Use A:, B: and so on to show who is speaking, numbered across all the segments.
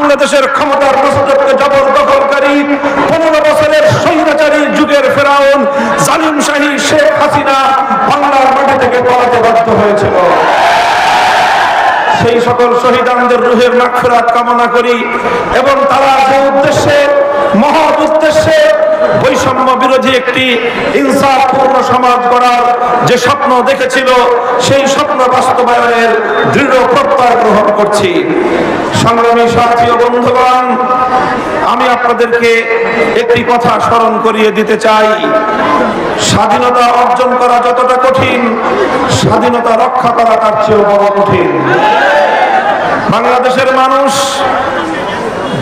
A: বাংলাদেশের ক্ষমতার প্রস্তুতকে জবরদখলকারী পনেরো বছরের স্বৈরাচারী যুগের ফেরাউন জালিম শাহী শেখ হাসিনা বাংলার মাটি থেকে পলাতে বাধ্য হয়েছিল। সেই সকল শহীদানদের রুহের মাগফিরাত কামনা করি এবং তারা যে উদ্দেশ্যে, মহৎ উদ্দেশ্যে বৈষম্য বিরোধী একটি ইনসাফপূর্ণ সমাজ গড়ার যে স্বপ্ন দেখেছিল, সেই স্বপ্ন বাস্তবায়নের দৃঢ় প্রত্যয় গ্রহণ করছি। সংগ্রামী সাথী ও বন্ধুগণ, আমি আপনাদেরকে একটি কথা স্মরণ করিয়ে দিতে চাই। স্বাধীনতা অর্জন করা যতটা কঠিন, স্বাধীনতা রক্ষা করা তার চেয়েও বড় কঠিন। বাংলাদেশের মানুষ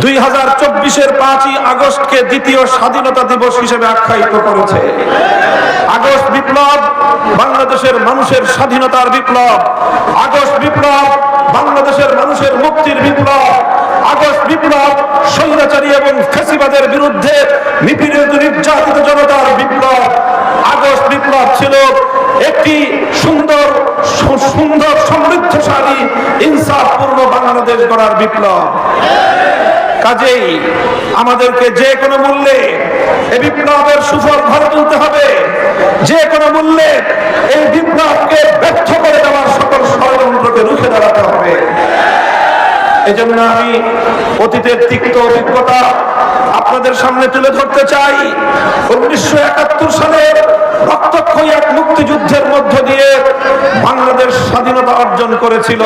A: দুই হাজার চব্বিশের পাঁচই আগস্টকে দ্বিতীয় স্বাধীনতা দিবস হিসেবে আখ্যায়িত করেছে। আগস্ট বিপ্লব, বাংলাদেশের মানুষের স্বাধীনতার বিপ্লব। আগস্ট বিপ্লব, বাংলাদেশের মানুষের মুক্তির বিপ্লব। আগস্ট বিপ্লব, স্বৈরাচারী এবং ফেসিবাদের বিরুদ্ধে নিপীড়িত নির্যাতিত জনতার বিপ্লব। আগস্ট বিপ্লব ছিল একটি সুন্দর সুন্দর সমৃদ্ধশালী, ইনসাফপূর্ণ বাংলাদেশ গড়ার বিপ্লব। কাজেই আমাদেরকে যে কোনো মূল্যে এই বিপ্লবের সুফল ঘরে তুলতে হবে। যে কোনো মূল্যে এই বিপ্লবকে ব্যর্থ করে দেওয়ার সকল ষড়যন্ত্রকে রুখে দাঁড়াতে হবে। এজন্য আমি অতীতের তিক্ত অভিজ্ঞতা আপনাদের সামনে তুলে ধরতে চাই। উনিশশো একাত্তর সালে রক্তক্ষয়ী এক মুক্তিযুদ্ধের মধ্য দিয়ে বাংলাদেশ স্বাধীনতা অর্জন করেছিল।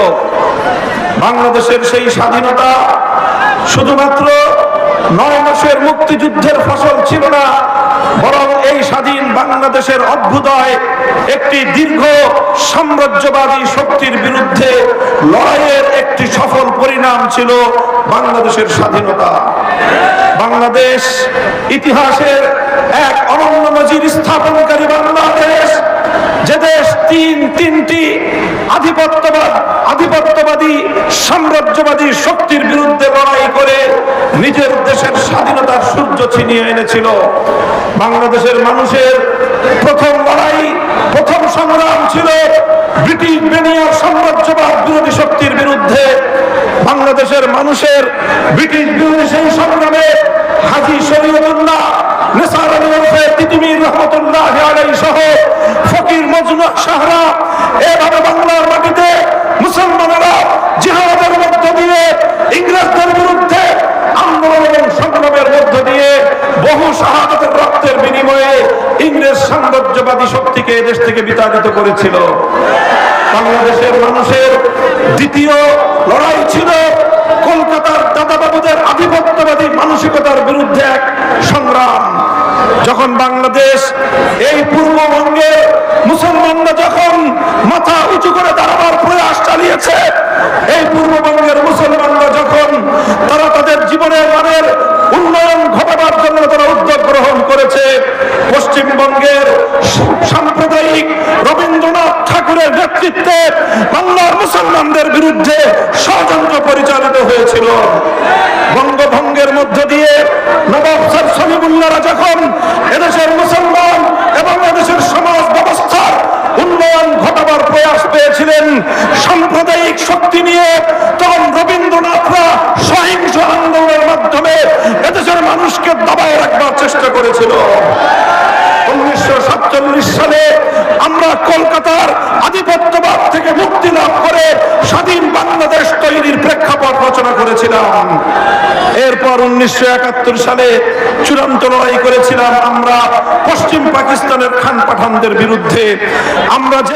A: বাংলাদেশের সেই স্বাধীনতা শুধুমাত্র নয় মাসের মুক্তিযুদ্ধের ফসল ছিল না, বরং এই স্বাধীন বাংলাদেশের অভ্যুদয় একটি দীর্ঘ সাম্রাজ্যবাদী শক্তির বিরুদ্ধে লড়াইয়ের একটি সফল পরিণাম ছিল বাংলাদেশের স্বাধীনতা। বাংলাদেশ ইতিহাসের এক অনন্য নজির স্থাপনকারী বাংলাদেশ, যে দেশ তিন তিনটি আধিপত্যবাদ, আধিপত্যবাদী সাম্রাজ্যবাদী শক্তির বিরুদ্ধে লড়াই করে নিজের দেশের স্বাধীনতার সূর্য ছিনিয়ে এনেছিল। বাংলাদেশের মানুষের প্রথম লড়াই, প্রথম সংগ্রাম ছিল ব্রিটিশ সাম্রাজ্যবাদ বিরোধী শক্তির বিরুদ্ধে। বাংলাদেশের মানুষের ব্রিটিশ বিরোধী সেই সংগ্রামে হাজি শরীয়তুল্লাহ সহ ফকির এভাবে বাংলার সাম্রাজ্যবাদী শক্তিকে এদেশ থেকে বিতাড়িত করেছিল। বাংলাদেশের মানুষের দ্বিতীয় লড়াই ছিল কলকাতার দাদাবাবুদের আধিপত্যবাদী মানসিকতার বিরুদ্ধে এক সংগ্রাম। যখন বাংলাদেশ এই পূর্ববঙ্গে মুসলমানরা যখন মাথা উঁচু করে দাঁড়াবার প্রয়াস চালিয়েছে, এই পূর্ববঙ্গের মুসলমানরা যখন তারা তাদের জীবনের মানের উন্নয়ন ঘটাবার জন্য তারা উদ্যোগ গ্রহণ করেছে, পশ্চিমবঙ্গের সাম্প্রদায়িক রবীন্দ্রনাথ ঠাকুরের নেতৃত্বে বাংলার মুসলমানদের বিরুদ্ধে ষড়যন্ত্র পরিচালিত হয়েছিল। বঙ্গভঙ্গের মধ্য দিয়ে নবাব স্যার যখন এদেশের মুসলমান এবং এদেশের সমাজ ব্যবস্থার উন্নয়ন ঘটাবার প্রয়াস পেয়েছিলেন, সাম্প্রদায়িক শক্তি নিয়ে তখন রবীন্দ্রনাথরা সহিংস আন্দোলনের মাধ্যমে এদেশের মানুষকে দাবায় রাখবার চেষ্টা করেছিল। উনিশশো সাতচল্লিশ সালে আমরা কলকাতার আধিপত্যবাদ থেকে মুক্তি লাভ করে স্বাধীন বাংলাদেশ তৈরির প্রেক্ষাপট রচনা করেছিলাম। এরপর উনিশশো একাত্তর সালে চূড়ান্ত লড়াই করেছিলাম আমরা পশ্চিম পাকিস্তানের খান পাঠানদের বিরুদ্ধে। আমরা